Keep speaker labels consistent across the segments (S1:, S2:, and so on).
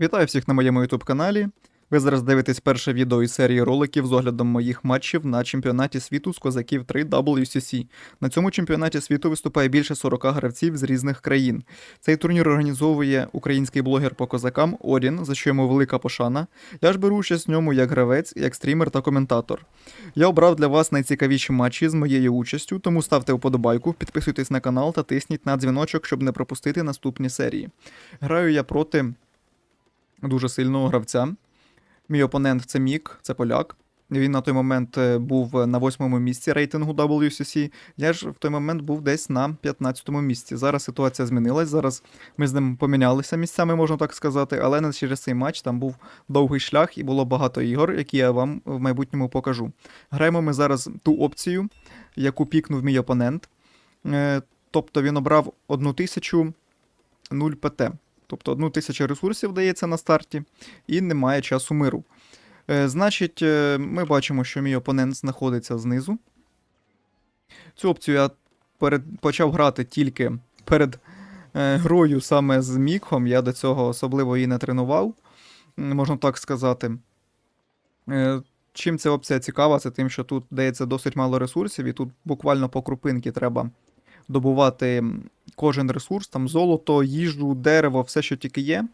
S1: Вітаю всіх на моєму YouTube каналі. Ви зараз дивитесь перше відео із серії роликів з оглядом моїх матчів на чемпіонаті світу з козаків 3 WCC. На цьому чемпіонаті світу виступає більше 40 гравців з різних країн. Цей турнір організовує український блогер по козакам Орін, за що йому велика пошана. Я ж беру участь в ньому як гравець, як стрімер та коментатор. Я обрав для вас найцікавіші матчі з моєю участю, тому ставте вподобайку, підписуйтесь на канал та тисніть на дзвіночок, щоб не пропустити наступні серії. Граю я проти дуже сильного гравця. Мій опонент це Мік, це поляк. Він на той момент е, був на восьмому місці рейтингу WCC. Я ж в той момент був десь на 15-му місці. Зараз ситуація змінилась. Зараз ми з ним помінялися місцями, можна так сказати, але не через цей матч там був довгий шлях і було багато ігор, які я вам в майбутньому покажу. Граємо ми зараз ту опцію, яку пікнув мій опонент. Е, Тобто він обрав 1000 0 ПТ. Тобто одну тисячу ресурсів дається на старті, і немає часу миру. Е, значить, е, ми бачимо, що мій опонент знаходиться знизу. Цю опцію я перед, почав грати тільки перед е, грою саме з Мікхом. Я до цього особливо її не тренував, можна так сказати. Чим ця опція цікава, це тим, що тут дається досить мало ресурсів, і тут буквально по крупинки треба добувати кожен ресурс, там золото, їжу, дерево, все, що тільки є,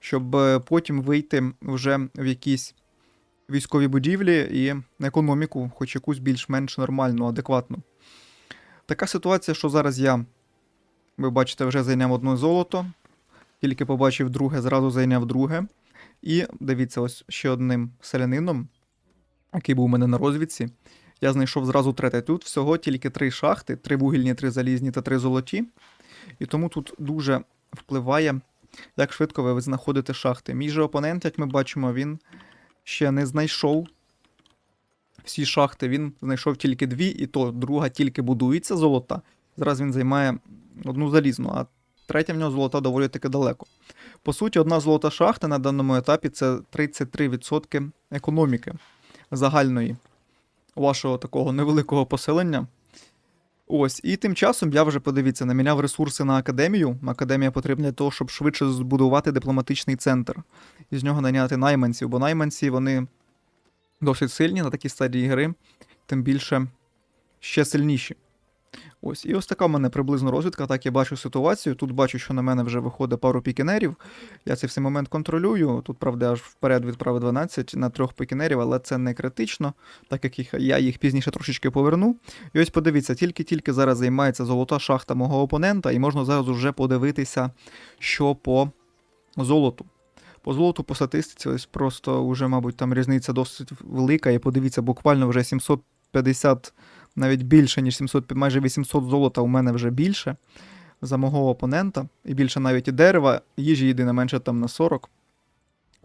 S1: щоб е, потім вийти вже в якісь військові будівлі і економіку, хоч якусь більш-менш нормальну, адекватну. Така ситуація, що зараз я, ви бачите, вже зайняв одне золото, тільки побачив друге, зразу зайняв друге. І дивіться, ось ще одним селянином, який був у мене на розвідці. Я знайшов зразу третє. Тут всього тільки три шахти: три вугільні, три залізні та три золоті. І тому тут дуже впливає, як швидко ви знаходите шахти. Мій же опонент, як ми бачимо, він ще не знайшов всі шахти. Він знайшов тільки дві, і то друга тільки будується золота. Зараз він займає одну залізну, а третя в нього золота доволі таки далеко. По суті, одна золота шахта на даному етапі це 33% економіки загальної вашого такого невеликого поселення. Ось, і тим часом я вже подивіться, наміняв ресурси на академію. Академія потрібна для того, щоб швидше збудувати дипломатичний центр і з нього наняти найманців, бо найманці вони досить сильні на такій стадії гри, тим більше ще сильніші. Ось, і ось така в мене приблизно розвідка. Так я бачу ситуацію. Тут бачу, що на мене вже виходить пару пікінерів. Я цей всей момент контролюю. Тут, правда, аж вперед відправив 12 на трьох пікінерів, але це не критично, так як їх, я їх пізніше трошечки поверну. І ось подивіться, тільки-тільки зараз займається золота шахта мого опонента, і можна зараз вже подивитися, що по золоту. По золоту, по статистиці, ось просто вже, мабуть, там різниця досить велика. І подивіться, буквально вже 750 навіть більше, ніж 700, майже 800 золота у мене вже більше за мого опонента. І більше навіть і дерева, їжі єдине менше там на 40.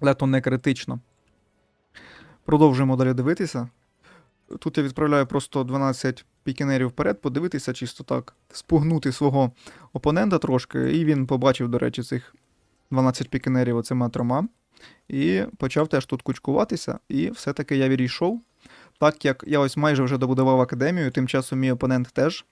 S1: Але то не критично. Продовжуємо далі дивитися. Тут я відправляю просто 12 пікінерів вперед, подивитися, чисто так, спугнути свого опонента трошки. І він побачив, до речі, цих 12 пікінерів оцима трьома. І почав теж тут кучкуватися, і все-таки я відійшов. Так як я ось майже вже добудував академію, тим часом мій опонент теж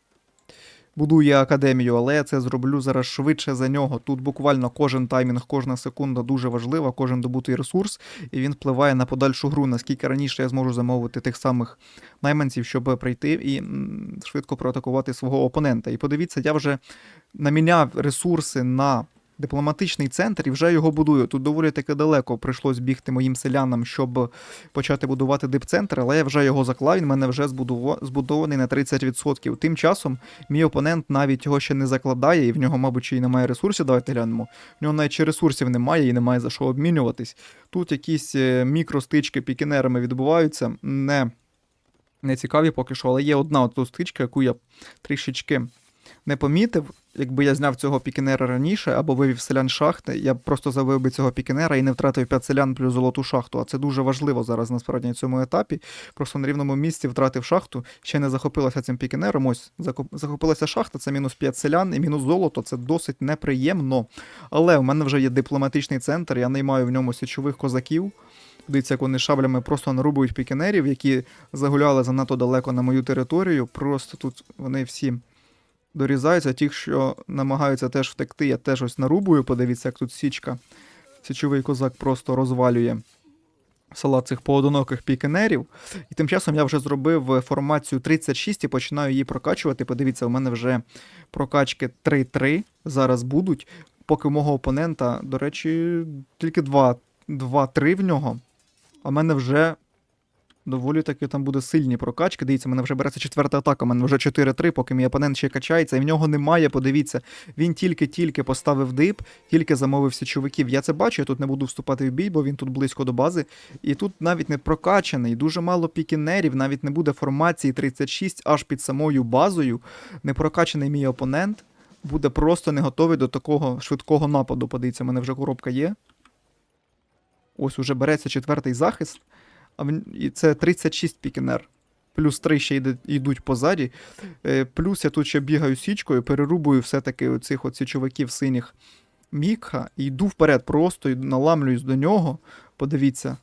S1: будує академію, але я це зроблю зараз швидше за нього. Тут буквально кожен таймінг, кожна секунда дуже важлива, кожен добутий ресурс, і він впливає на подальшу гру, наскільки раніше я зможу замовити тих самих найманців, щоб прийти і швидко проатакувати свого опонента. І подивіться, я вже наміняв ресурси на дипломатичний центр і вже його будую. Тут доволі таки далеко прийшлось бігти моїм селянам, щоб почати будувати дипцентр, але я вже його заклав, він мене вже збудований на 30%. Тим часом мій опонент навіть його ще не закладає, і в нього, мабуть, й немає ресурсів. Давайте глянемо. В нього навіть ресурсів немає і немає за що обмінюватись. Тут якісь е, мікростички пікінерами відбуваються. Не, не цікаві поки що, але є одна от стичка, яку я трішечки не помітив. Якби я зняв цього пікінера раніше або вивів селян шахти, я б просто завив би цього пікінера і не втратив 5 селян плюс золоту шахту. А це дуже важливо зараз насправді на цьому етапі. Просто на рівному місці втратив шахту, ще не захопилася цим пікінером. Ось захопилася шахта, це мінус 5 селян і мінус золото. Це досить неприємно. Але в мене вже є дипломатичний центр, я наймаю в ньому січових козаків. Дивіться, як вони шаблями просто нарубують пікінерів, які загуляли занадто далеко на мою територію. Просто тут вони всі дорізаються. Ті, що намагаються теж втекти, я теж ось нарубую. Подивіться, як тут січка Січовий козак просто розвалює салат цих поодиноких пікенерів. І тим часом я вже зробив формацію 36 і починаю її прокачувати. Подивіться, у мене вже прокачки 3-3 зараз будуть. Поки у мого опонента, до речі, тільки 2 2-3 в нього. А в мене вже доволі таки там буде сильні прокачки. Дивіться, мене вже береться четверта атака, у мене вже 4-3, поки мій опонент ще качається, і в нього немає, подивіться. Він тільки-тільки поставив дип, тільки замовив січовиків. Я це бачу, я тут не буду вступати в бій, бо він тут близько до бази. І тут навіть не прокачаний, дуже мало пікінерів, навіть не буде формації 36 аж під самою базою. Не прокачаний мій опонент. Буде просто не готовий до такого швидкого нападу. Подивіться, в мене вже коробка є. Ось уже береться четвертий захист. І це 36 пікінер. Плюс 3 ще йдуть позаді. Е, плюс я тут ще бігаю січкою, перерубую все-таки оцих от січовиків синіх Мікха і йду вперед, просто наламлююсь до нього. Подивіться.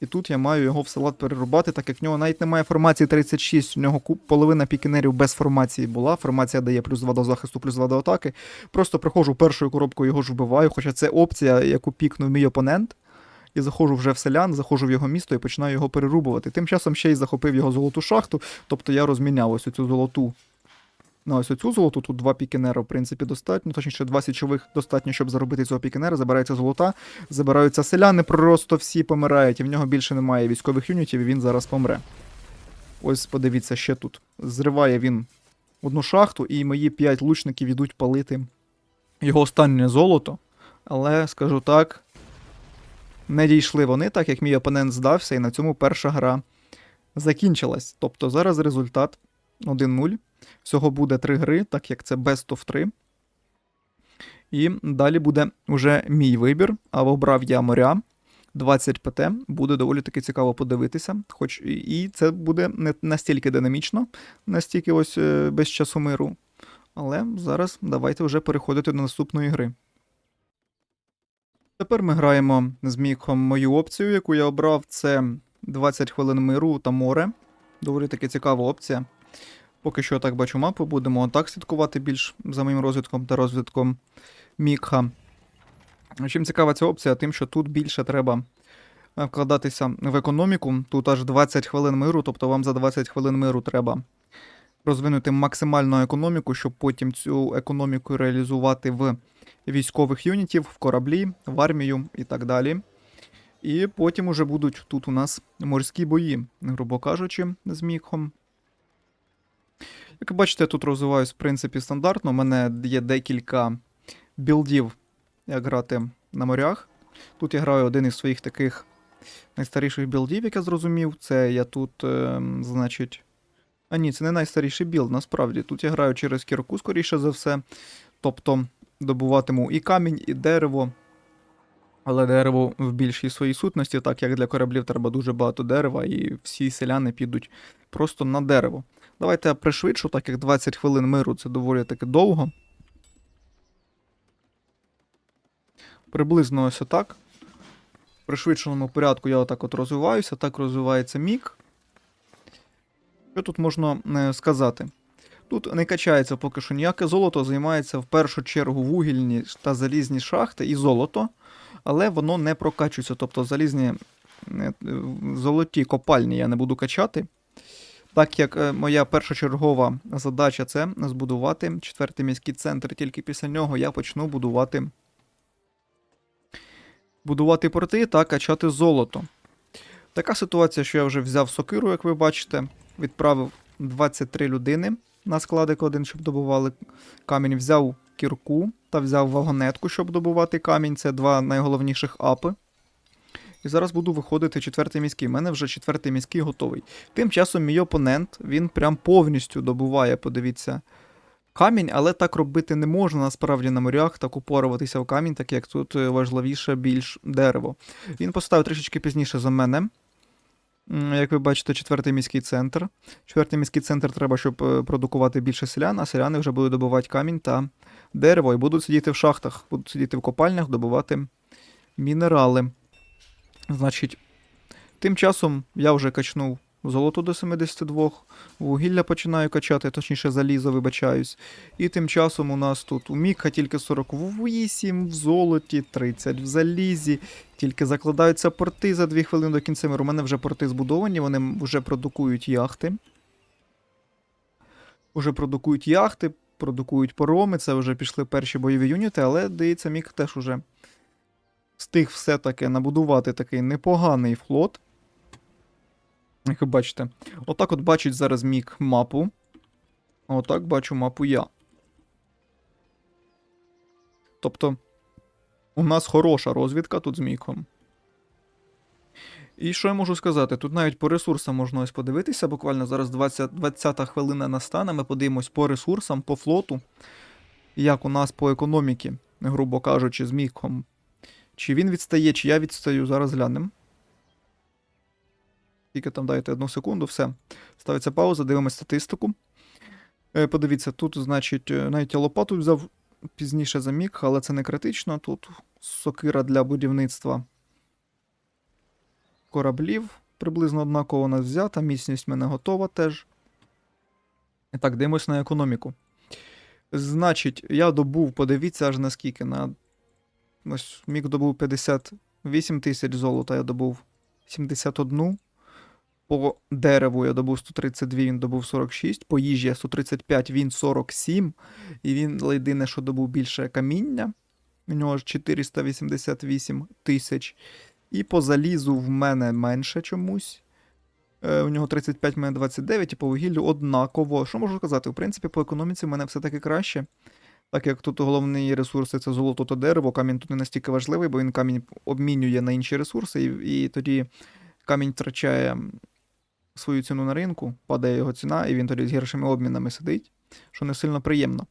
S1: І тут я маю його в салат перерубати, так як в нього навіть немає формації 36. У нього половина пікінерів без формації була. Формація дає плюс 2 до захисту, плюс 2 до атаки. Просто приходжу першою коробкою, його ж вбиваю, хоча це опція, яку пікнув мій опонент. І заходжу вже в селян, заходжу в його місто і починаю його перерубувати. Тим часом ще й захопив його золоту шахту, тобто я розміняв ось цю золоту. На ось оцю золоту, тут два пікінера, в принципі, достатньо. Точніше, два січових достатньо, щоб заробити цього пікінера. Забирається золота, забираються селяни, просто всі помирають, і в нього більше немає військових юнітів, і він зараз помре. Ось подивіться, ще тут. Зриває він одну шахту, і мої п'ять лучників йдуть палити його останнє золото. Але, скажу так, не дійшли вони, так як мій опонент здався, і на цьому перша гра закінчилась. Тобто зараз результат 1-0. Всього буде 3 гри, так як це Best of 3. І далі буде вже мій вибір. А обрав я моря. 20 ПТ. Буде доволі таки цікаво подивитися. Хоч і- це буде не настільки динамічно, настільки ось е, без часу миру. Але зараз давайте вже переходити до наступної гри. Тепер ми граємо з Міком мою опцію, яку я обрав. Це 20 хвилин миру та море. Доволі таки цікава опція. Поки що так бачу мапу, будемо так слідкувати більш за моїм розвитком та розвитком Мікха. Чим цікава ця опція? Тим, що тут більше треба е, вкладатися в економіку. Тут аж 20 хвилин миру, тобто вам за 20 хвилин миру треба розвинути максимальну економіку, щоб потім цю економіку реалізувати в військових юнітів, в кораблі, в армію і так далі. І потім уже будуть тут у нас морські бої, грубо кажучи, з Мікхом. Як бачите, я тут розвиваюсь, в принципі, стандартно. У мене є декілька білдів, як грати на морях. Тут я граю один із своїх таких найстаріших білдів, як я зрозумів. Це я тут, е, значить. А ні, це не найстаріший білд, насправді. Тут я граю через кірку, скоріше за все. Тобто добуватиму і камінь, і дерево. Але дерево в більшій своїй сутності, так як для кораблів треба дуже багато дерева, і всі селяни підуть просто на дерево. Давайте я пришвидшу, так як 20 хвилин миру це доволі таки довго. Приблизно ось отак. В пришвидшеному порядку я отак от розвиваюся, так розвивається мік. Що тут можна е, сказати? Тут не качається поки що ніяке золото, займається в першу чергу вугільні та залізні шахти і золото, але воно не прокачується. Тобто залізні е, золоті копальні я не буду качати. Так як е, моя першочергова задача це збудувати четвертий міський центр, тільки після нього я почну будувати будувати порти та качати золото. Така ситуація, що я вже взяв сокиру, як ви бачите, відправив 23 людини на складик один, щоб добували камінь. Взяв кірку та взяв вагонетку, щоб добувати камінь. Це два найголовніших апи. І зараз буду виходити четвертий міський. У мене вже четвертий міський готовий. Тим часом мій опонент, він прям повністю добуває, подивіться, камінь, але так робити не можна насправді на морях, так упоруватися в камінь, так як тут е, важливіше більш дерево. Він поставив трішечки пізніше за мене. Як ви бачите, четвертий міський центр. Четвертий міський центр треба, щоб е, продукувати більше селян, а селяни вже будуть добувати камінь та дерево і будуть сидіти в шахтах, будуть сидіти в копальнях, добувати мінерали. Значить, тим часом я вже качнув золото до 72, вугілля починаю качати, точніше залізо, вибачаюсь. І тим часом у нас тут у Мікха тільки 48 в золоті, 30 в залізі. Тільки закладаються порти за 2 хвилини до кінця миру. У мене вже порти збудовані, вони вже продукують яхти. Уже продукують яхти, продукують пароми, це вже пішли перші бойові юніти, але здається, Мік теж уже встиг все-таки набудувати такий непоганий флот. Як бачите, отак от бачить зараз Мік мапу. Отак бачу мапу я. Тобто, у нас хороша розвідка тут з Міком. І що я можу сказати? Тут навіть по ресурсам можна ось подивитися. Буквально зараз 20, 20 хвилина настане. Ми подивимось по ресурсам, по флоту. Як у нас по економіки, грубо кажучи, з Міком. Чи він відстає, чи я відстаю, зараз глянемо. Тільки там дайте одну секунду, все. Ставиться пауза, дивимось статистику. Е, подивіться, тут, значить, е, навіть я лопату взяв пізніше за мік, але це не критично. Тут сокира для будівництва кораблів. Приблизно однаково у нас взята, міцність в мене готова теж. І так, дивимось на економіку. Значить, я добув, подивіться аж наскільки. На... Ось мік добув 58 тисяч золота, я добув 71. По дереву я добув 132, він добув 46. По їжі я 135, він 47. І він єдине, що добув більше каміння. У нього ж 488 тисяч. І по залізу в мене менше чомусь. Е, у нього 35, в мене 29, і по вугіллю однаково. Що можу сказати? В принципі, по економіці в мене все-таки краще. Так як тут головні ресурси це золото та дерево, камінь тут не настільки важливий, бо він камінь обмінює на інші ресурси, і, і тоді камінь втрачає свою ціну на ринку, падає його ціна, і він тоді з гіршими обмінами сидить, що не сильно приємно.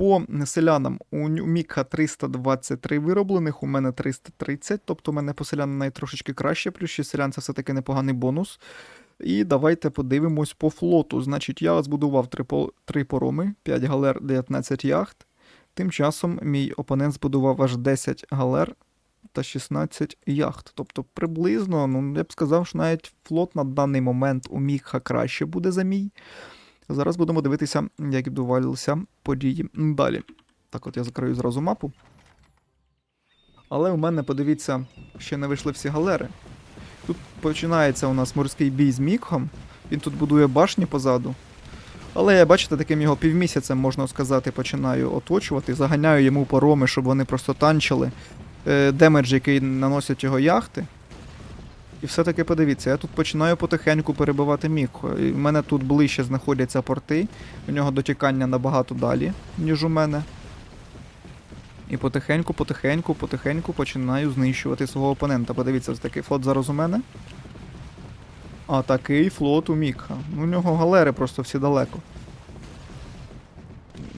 S1: По селянам у Міка 323 вироблених, у мене 330, тобто у мене по селянам навіть краще, плюс 6 селян це все-таки непоганий бонус. І давайте подивимось по флоту. Значить, я збудував 3, 3 пороми, 5 галер, 19 яхт. Тим часом мій опонент збудував аж 10 галер та 16 яхт. Тобто приблизно, ну я б сказав, що навіть флот на даний момент у Міха краще буде за мій. Зараз будемо дивитися, як відбувалися події далі. Так, от я закрию зразу мапу. Але у мене, подивіться, ще не вийшли всі галери. Тут починається у нас морський бій з Мікхом. Він тут будує башні позаду. Але я, бачите, таким його півмісяцем, можна сказати, починаю оточувати, заганяю йому пороми, щоб вони просто танчили е, демедж, який наносять його яхти. І все-таки подивіться, я тут починаю потихеньку перебивати. І в мене тут ближче знаходяться порти, у нього дотікання набагато далі, ніж у мене. І потихеньку, потихеньку, потихеньку починаю знищувати свого опонента. Подивіться, ось такий флот зараз у мене. А такий флот у Мікха. У нього галери просто всі далеко.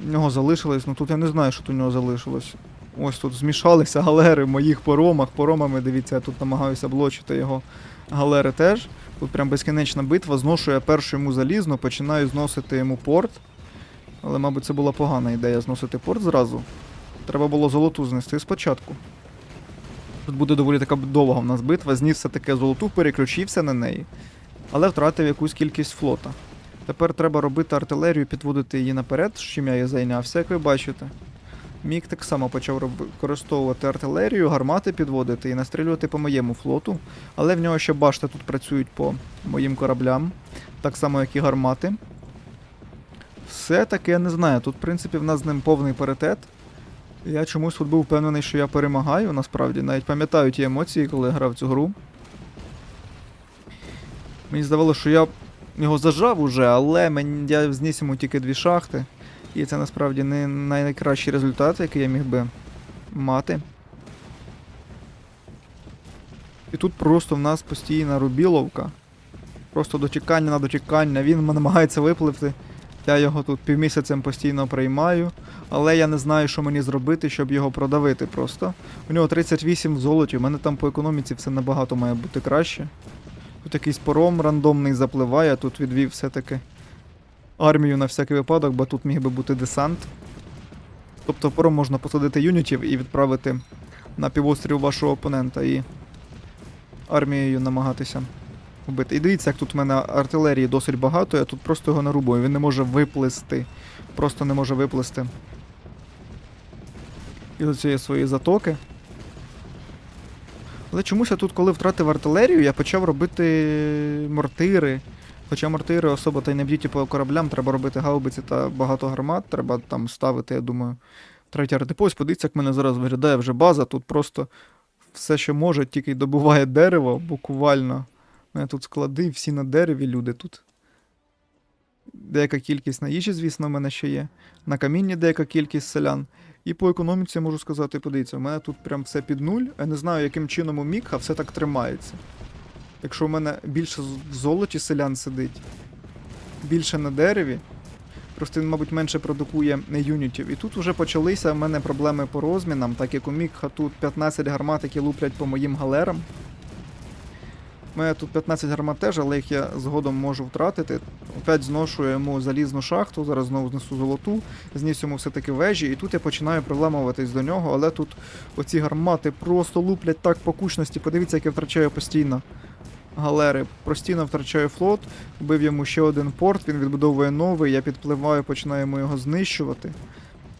S1: У нього залишилось, ну тут я не знаю, що тут у нього залишилось. Ось тут змішалися галери в моїх поромах. Поромами, дивіться, я тут намагаюся блочити його галери теж. Тут прям безкінечна битва. Зношу я першу йому залізно, починаю зносити йому порт. Але, мабуть, це була погана ідея зносити порт зразу. Треба було золоту знести спочатку. Тут буде доволі така довга в нас битва, зніс все таке золоту, переключився на неї, але втратив якусь кількість флота. Тепер треба робити артилерію, підводити її наперед, з чим я і зайнявся, як ви бачите. Мік так само почав використовувати артилерію, гармати підводити і настрілювати по моєму флоту. Але в нього ще башти тут працюють по моїм кораблям, так само, як і гармати. Все таки я не знаю. Тут, в принципі, в нас з ним повний паритет. Я чомусь тут був впевнений, що я перемагаю, насправді. Навіть пам'ятаю ті емоції, коли грав цю гру. Мені здавалося, що я його зажав уже, але мені, я зніс йому тільки дві шахти. І це насправді не найкращий результат, який я міг би мати. І тут просто в нас постійна рубіловка. Просто дочекання на дочекання. Він намагається випливти. Я його тут півмісяцем постійно приймаю. Але я не знаю, що мені зробити, щоб його продавити просто. У нього 38 в золоті, у мене там по економіці все набагато має бути краще. Тут якийсь пором рандомний запливає, тут відвів все-таки армію на всякий випадок, бо тут міг би бути десант. Тобто пором можна посадити юнітів і відправити на півострів вашого опонента і армією намагатися вбити. І дивіться, як тут в мене артилерії досить багато, я тут просто його нарубую. Він не може виплисти. Просто не може виплисти. Із цієї своєї затоки. Але чомусь я тут, коли втратив артилерію, я почав робити мортири. Хоча мортири особо та й не б'ють по кораблям, треба робити гаубиці та багато гармат, треба там ставити, я думаю, третій артипост. Подивіться, як мене зараз виглядає вже база. Тут просто все, що може, тільки й добуває дерево, буквально. У мене тут склади, всі на дереві, люди тут. Деяка кількість на їжі, звісно, в мене ще є. На камінні деяка кількість селян. І по економіці можу сказати, подивіться, у мене тут прям все під нуль. Я не знаю, яким чином у Мікха все так тримається. Якщо у мене більше в золоті селян сидить, більше на дереві, просто він, мабуть, менше продукує юнітів. І тут вже почалися в мене проблеми по розмінам, так як у Мікха тут 15 гармат, які луплять по моїм галерам. У мене тут 15 гармат теж, але їх я згодом можу втратити. Опять зношу йому залізну шахту, зараз знову знесу золоту, зніс йому все-таки вежі, і тут я починаю приламуватись до нього, але тут оці гармати просто луплять так по кучності. Подивіться, як я втрачаю постійно галери. Постійно втрачаю флот, вбив йому ще один порт, він відбудовує новий, я підпливаю, починаємо його знищувати.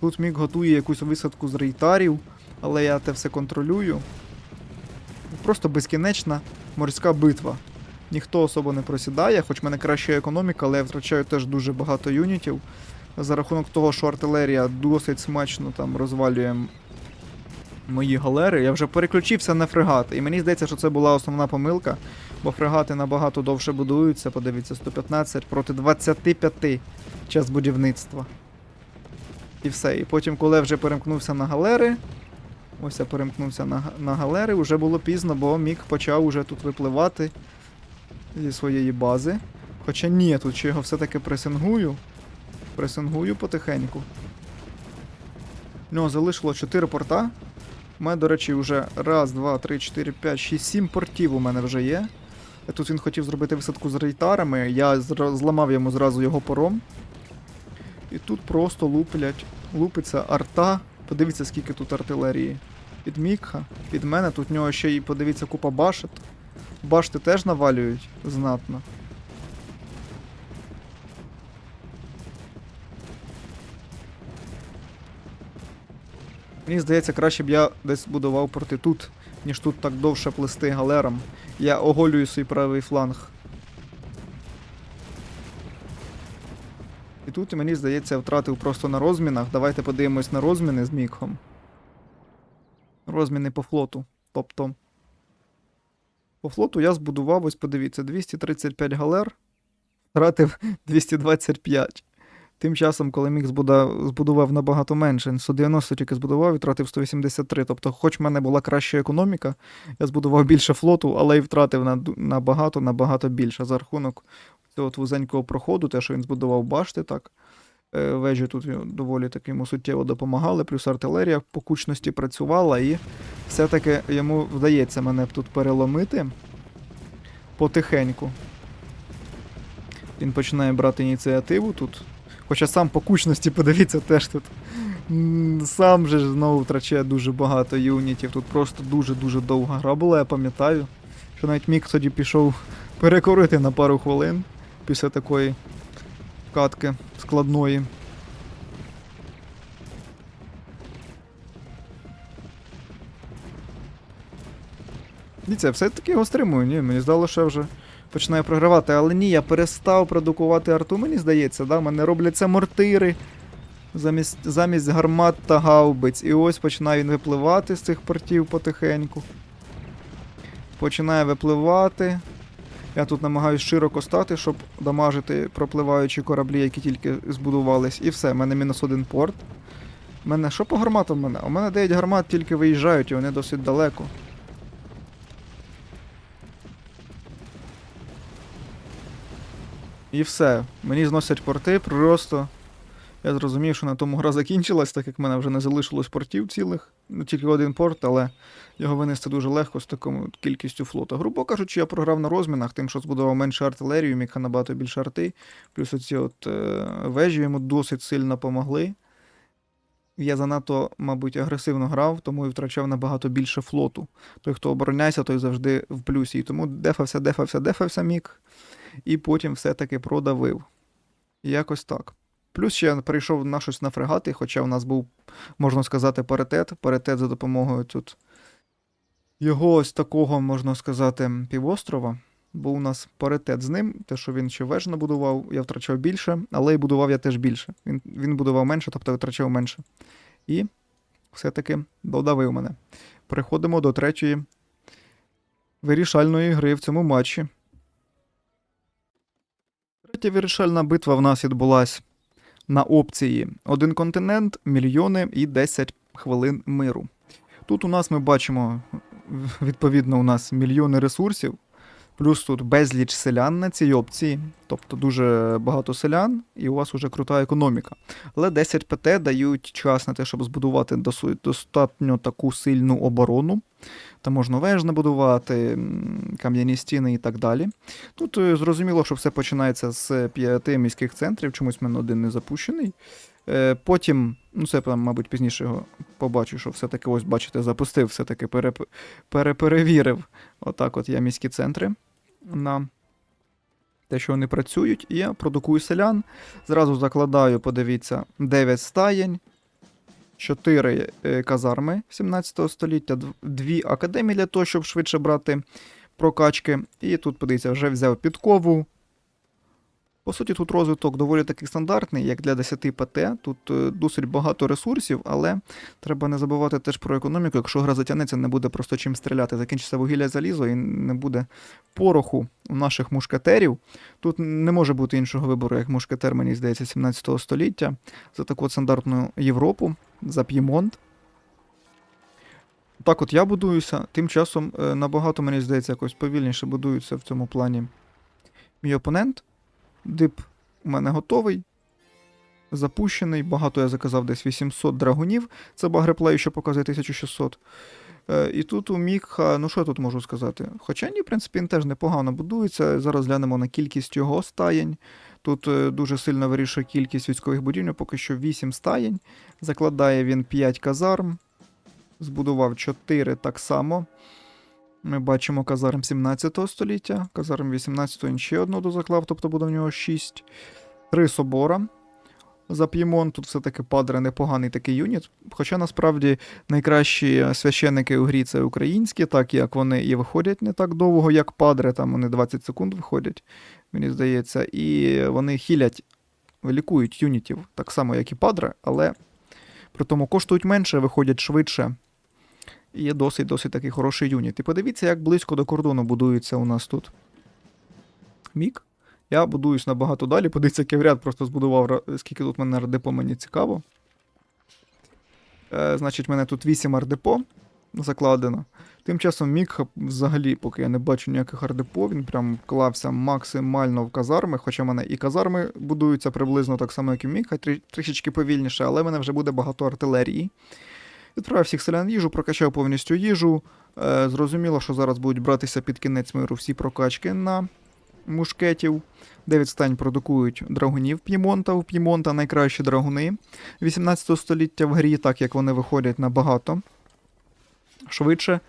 S1: Тут міг готує якусь висадку з рейтарів, але я те все контролюю. Просто безкінечна морська битва. Ніхто особо не просідає, хоч в мене краща економіка, але я втрачаю теж дуже багато юнітів. За рахунок того, що артилерія досить смачно там розвалює мої галери, я вже переключився на фрегати. І мені здається, що це була основна помилка, бо фрегати набагато довше будуються. Подивіться, 115 проти 25 час будівництва. І все. І потім, коли я вже перемкнувся на галери, ось я перемкнувся на, на галери, вже було пізно, бо міг почав уже тут випливати зі своєї бази. Хоча ні, тут ще його все-таки пресингую. Пресингую потихеньку. У нього залишило 4 порта. У мене, до речі, вже раз, два, три, чотири, п'ять, шість, сім портів у мене вже є. Тут він хотів зробити висадку з рейтарами, я зламав йому зразу його пором. І тут просто луплять, лупиться арта. Подивіться, скільки тут артилерії. Від Мікха, від мене, тут в нього ще й подивіться купа башет. Башти теж навалюють знатно. Мені здається, краще б я десь будував порти тут, ніж тут так довше плести галерам. Я оголюю свій правий фланг. І тут, мені здається, я втратив просто на розмінах. Давайте подивимось на розміни з Мікхом. Розміни по флоту. Тобто. По флоту я збудував, ось подивіться, 235 галер, втратив 225. Тим часом, коли міг збудував набагато менше, 190 тільки збудував і втратив 183. Тобто, хоч в мене була краща економіка, я збудував більше флоту, але й втратив набагато, набагато більше за рахунок цього вузенького проходу, те, що він збудував башти, так. Е, Вежі тут доволі таки йому суттєво допомагали, плюс артилерія по кучності працювала, і все-таки йому вдається мене тут переломити потихеньку. Він починає брати ініціативу тут. Хоча сам по кучності, подивіться, теж тут. Сам же знову втрачає дуже багато юнітів. Тут просто дуже-дуже довга гра була, я пам'ятаю. Що навіть міг тоді пішов перекорити на пару хвилин після такої катки складної. Дивіться, все-таки його стримую, ні, мені здалося, що вже починаю програвати, але ні, я перестав продукувати арту, мені здається, да? мене робляться мортири замість, замість гармат та гаубиць. І ось починає він випливати з цих портів потихеньку. Починає випливати. Я тут намагаюся широко стати, щоб дамажити пропливаючі кораблі, які тільки збудувались. І все, в мене мінус один порт. Мене що по гарматам в мене? У мене 9 гармат тільки виїжджають, і вони досить далеко. І все. Мені зносять порти просто. Я зрозумів, що на тому гра закінчилась, так як в мене вже не залишилось портів цілих. Ну, тільки один порт, але його винести дуже легко з такою кількістю флота. Грубо кажучи, я програв на розмінах, тим, що збудував менше артилерію, міг набагато більше арти. Плюс оці от е, вежі йому досить сильно помогли. Я занадто, мабуть, агресивно грав, тому і втрачав набагато більше флоту. Той, хто обороняється, той завжди в плюсі. І тому дефався, дефався, дефався мік, і потім все-таки продавив. Якось так. Плюс ще я перейшов на щось на фрегати, хоча у нас був, можна сказати, паритет. Паритет за допомогою тут його ось такого, можна сказати, півострова. Був у нас паритет з ним, те, що він ще веж набудував, я втрачав більше, але і будував я теж більше. Він, він будував менше, тобто витрачав менше. І все-таки додавив мене. Переходимо до третьої вирішальної гри в цьому матчі. Третя вирішальна битва в нас відбулась на опції один континент, мільйони і 10 хвилин миру. Тут у нас ми бачимо, відповідно, у нас мільйони ресурсів, плюс тут безліч селян на цій опції, тобто дуже багато селян, і у вас вже крута економіка. Але 10 ПТ дають час на те, щоб збудувати достатньо таку сильну оборону. Там можна веж набудувати, кам'яні стіни і так далі. Тут е, зрозуміло, що все починається з п'яти міських центрів, чомусь в мене один не запущений. Е, Потім, ну це мабуть, пізніше його побачу, що все-таки, ось, бачите, запустив, все-таки переп... переперевірив. Отак от я міські центри на те, що вони працюють, і я продукую селян. Зразу закладаю, подивіться, 9 стаєнь, 4 е, казарми 17 століття, 2 академії для того, щоб швидше брати прокачки. І тут, подивіться, вже взяв підкову. По суті, тут розвиток доволі таки стандартний, як для 10 ПТ. Тут е, досить багато ресурсів, але треба не забувати теж про економіку. Якщо гра затягнеться, не буде просто чим стріляти. Закінчиться вугілля залізо і не буде пороху у наших мушкетерів. Тут не може бути іншого вибору, як мушкетер, мені здається, 17 століття за таку от стандартну Європу, за П'ємонт. Так от я будуюся. Тим часом е, набагато, мені здається, якось повільніше будується в цьому плані мій опонент. Дип у мене готовий. Запущений. Багато я заказав десь 800 драгунів. Це багреплею, що показує 1600. Е, і тут у Мікха, ну що я тут можу сказати? Хоча ні, в принципі, він теж непогано будується. Зараз глянемо на кількість його стаєнь. Тут е, дуже сильно вирішує кількість військових будівель, поки що 8 стаєнь. Закладає він 5 казарм. Збудував 4 так само. Ми бачимо казарм 17 століття, казарм 18 він ще одну дозаклав, тобто буде в нього 6. Три собора. За П'ємон тут все-таки падре непоганий такий юніт. Хоча насправді найкращі священники у грі це українські, так як вони і виходять не так довго, як падре, там вони 20 секунд виходять, мені здається, і вони хілять, лікують юнітів, так само, як і падре, але при тому коштують менше, виходять швидше. Є досить досить такий хороший юніт. І подивіться, як близько до кордону будується у нас тут. Мік. Я будуюсь набагато далі. Подивіться, який ряд просто збудував, скільки тут в мене ардепо, мені цікаво. Е, значить, в мене тут 8 ардепо закладено. Тим часом Мік взагалі, поки я не бачу ніяких ардепо, він прям клався максимально в казарми. Хоча в мене і казарми будуються приблизно так само, як і Мік, трішечки повільніше, але в мене вже буде багато артилерії. Відправив всіх селян їжу, прокачав повністю їжу. Е, зрозуміло, що зараз будуть братися під кінець миру всі прокачки на мушкетів. Дев'ять стань продукують драгунів П'ємонта. У П'ємонта найкращі драгуни 18 століття в грі, так як вони виходять набагато швидше.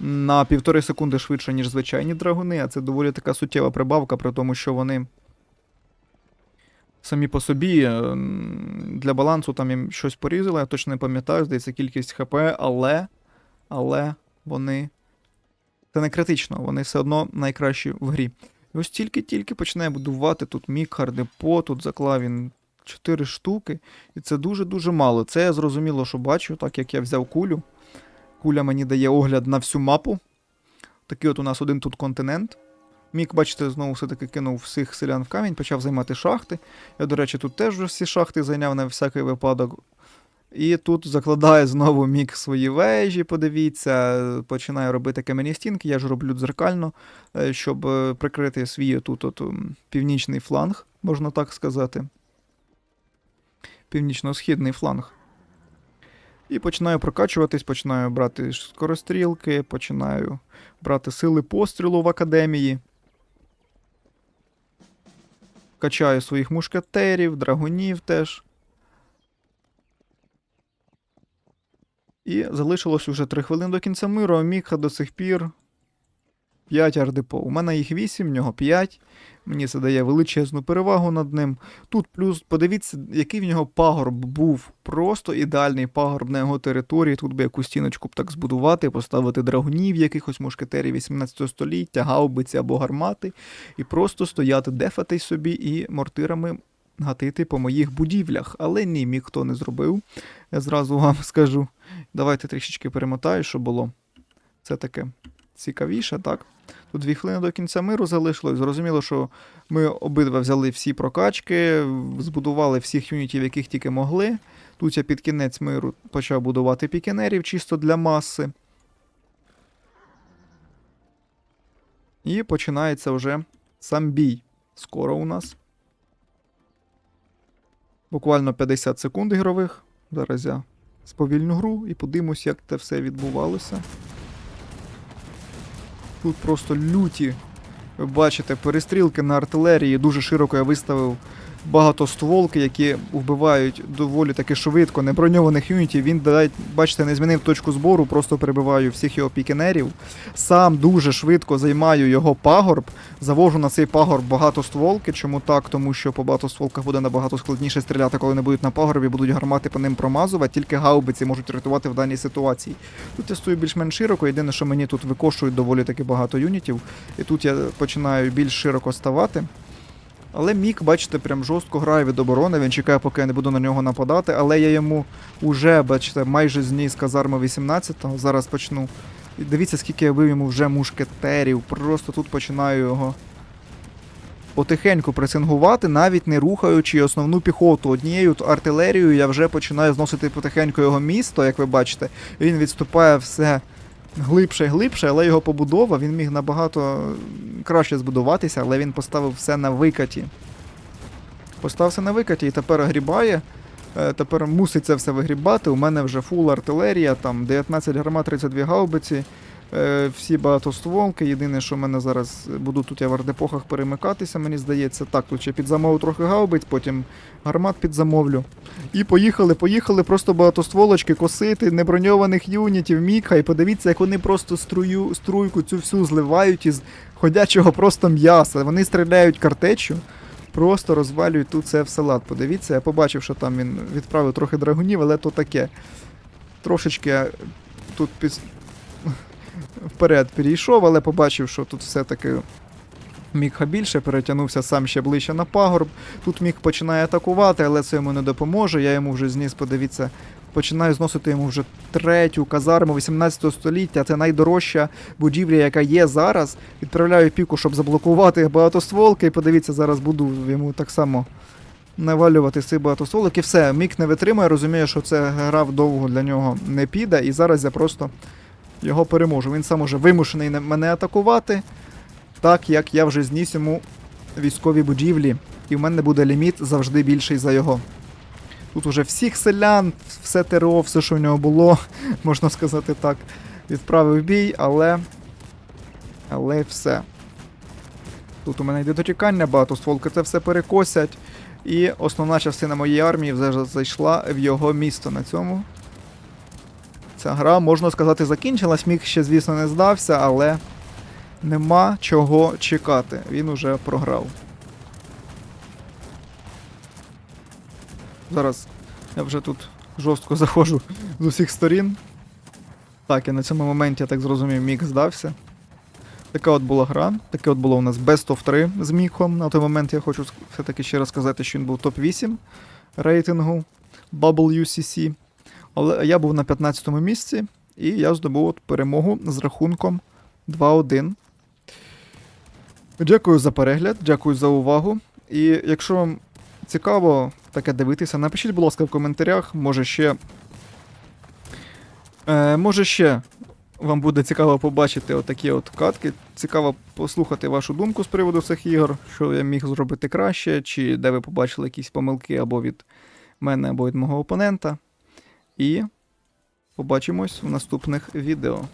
S1: На півтори секунди швидше, ніж звичайні драгуни, а це доволі така суттєва прибавка, при тому, що вони самі по собі е, для балансу там їм щось порізали, я точно не пам'ятаю, здається, кількість ХП, але, але вони. Це не критично, вони все одно найкращі в грі. І ось тільки-тільки починає будувати тут мік хардепо, тут заклав він 4 штуки, і це дуже-дуже мало. Це я зрозуміло, що бачу, так як я взяв кулю. Куля мені дає огляд на всю мапу. Такий от у нас один тут континент. Мік, бачите, знову все-таки кинув всіх селян в камінь, почав займати шахти. Я, до речі, тут теж всі шахти зайняв на всякий випадок. І тут закладає знову мік свої вежі, подивіться, починає робити кам'яні стінки, я ж роблю дзеркально, е, щоб е, прикрити свій тут от, північний фланг, можна так сказати. Північно-східний фланг. І починаю прокачуватись, починаю брати скорострілки, починаю брати сили пострілу в академії качаю своїх мушкетерів, драгунів теж. І залишилось уже 3 хвилини до кінця миру, а Мікха до сих пір 5 ардепо. У мене їх 8, в нього 5. Мені це дає величезну перевагу над ним. Тут плюс, подивіться, який в нього пагорб був. Просто ідеальний пагорб на його території. Тут би якусь стіночку б так збудувати, поставити драгунів, якихось мушкетерів 18 століття, гаубиці або гармати, і просто стояти, дефатись собі і мортирами гатити по моїх будівлях. Але ні, мій хто не зробив. Я зразу вам скажу. Давайте трішечки перемотаю, що було. Це таке цікавіше, так? Тут дві хвилини до кінця миру залишилось. Зрозуміло, що ми обидва взяли всі прокачки, збудували всіх юнітів, яких тільки могли. Тут я під кінець миру почав будувати пікінерів чисто для маси. І починається вже сам бій. Скоро у нас. Буквально 50 секунд ігрових. Зараз я сповільню гру і подивимось, як це все відбувалося. Тут просто люті. Ви бачите, перестрілки на артилерії. Дуже широко я виставив багатостволки, які вбивають доволі таки швидко неброньованих юнітів. Він, бачите, не змінив точку збору, просто перебиваю всіх його пікінерів. Сам дуже швидко займаю його пагорб. Завожу на цей пагорб багатостволки. Чому так? Тому що по багатостволках буде набагато складніше стріляти, коли не будуть на пагорбі, будуть гармати по ним промазувати, тільки гаубиці можуть рятувати в даній ситуації. Тут я стою більш-менш широко, єдине, що мені тут викошують доволі таки багато юнітів. І тут я починаю більш широко ставати. Але Мік, бачите, прям жорстко грає від оборони. Він чекає, поки я не буду на нього нападати. Але я йому уже, бачите, майже зніс казарми 18-го. Зараз почну. І дивіться, скільки я вив йому вже мушкетерів. Просто тут починаю його потихеньку пресингувати, навіть не рухаючи основну піхоту. Однією артилерією я вже починаю зносити потихеньку його місто, як ви бачите. Він відступає все глибше і глибше, але його побудова він міг набагато краще збудуватися, але він поставив все на викаті. Постався на викаті і тепер огрібає. Е, Тепер мусить це все вигрібати. У мене вже фул артилерія, там 19 гармат, 32 гаубиці, е, всі багатостволки. Єдине, що в мене зараз буду тут я в ардепохах перемикатися, мені здається. Так, тут ще підзамовив трохи гаубиць, потім гармат підзамовлю. І поїхали, поїхали просто багатостволочки косити неброньованих юнітів, Міка. І подивіться, як вони просто струю, струйку цю всю зливають із ходячого просто м'яса. Вони стріляють картечю, просто розвалюють тут це в салат. Подивіться, я побачив, що там він відправив трохи драгунів, але то таке. Трошечки тут під... вперед перейшов, але побачив, що тут все-таки Мікха більше перетягнувся сам ще ближче на пагорб. Тут Мік починає атакувати, але це йому не допоможе. Я йому вже зніс, подивіться, починаю зносити йому вже третю казарму 18 століття. Це найдорожча будівля, яка є зараз. Відправляю піку, щоб заблокувати багатостволки. І подивіться, зараз буду йому так само навалювати цей багатостволок. І все, Мік не витримує, розуміє, що це гра довго для нього не піде. І зараз я просто його переможу. Він сам уже вимушений мене атакувати так як я вже зніс йому військові будівлі, і в мене буде ліміт завжди більший за його. Тут уже всіх селян, все ТРО, все, що в нього було, можна сказати так, відправив бій, але. Але все. Тут у мене йде дотікання, багато стволки це все перекосять. І основна частина моєї армії вже зайшла в його місто на цьому. Ця гра, можна сказати, закінчилась. Міг ще, звісно, не здався, але Нема чого чекати. Він уже програв. Зараз я вже тут жорстко заходжу з усіх сторін. Так, і на цьому моменті, я так зрозумів, Мік здався. Така от була гра. Таке от було у нас Best of 3 з Міком. На той момент я хочу все-таки ще раз сказати, що він був топ-8 рейтингу WCC. Але я був на 15-му місці, і я здобув от перемогу з рахунком 2-1. Дякую за перегляд, дякую за увагу. І якщо вам цікаво таке дивитися, напишіть, будь ласка, в коментарях, може ще. Е, може ще вам буде цікаво побачити отакі от катки. Цікаво послухати вашу думку з приводу цих ігор, що я міг зробити краще, чи де ви побачили якісь помилки або від мене, або від мого опонента. І побачимось в наступних відео.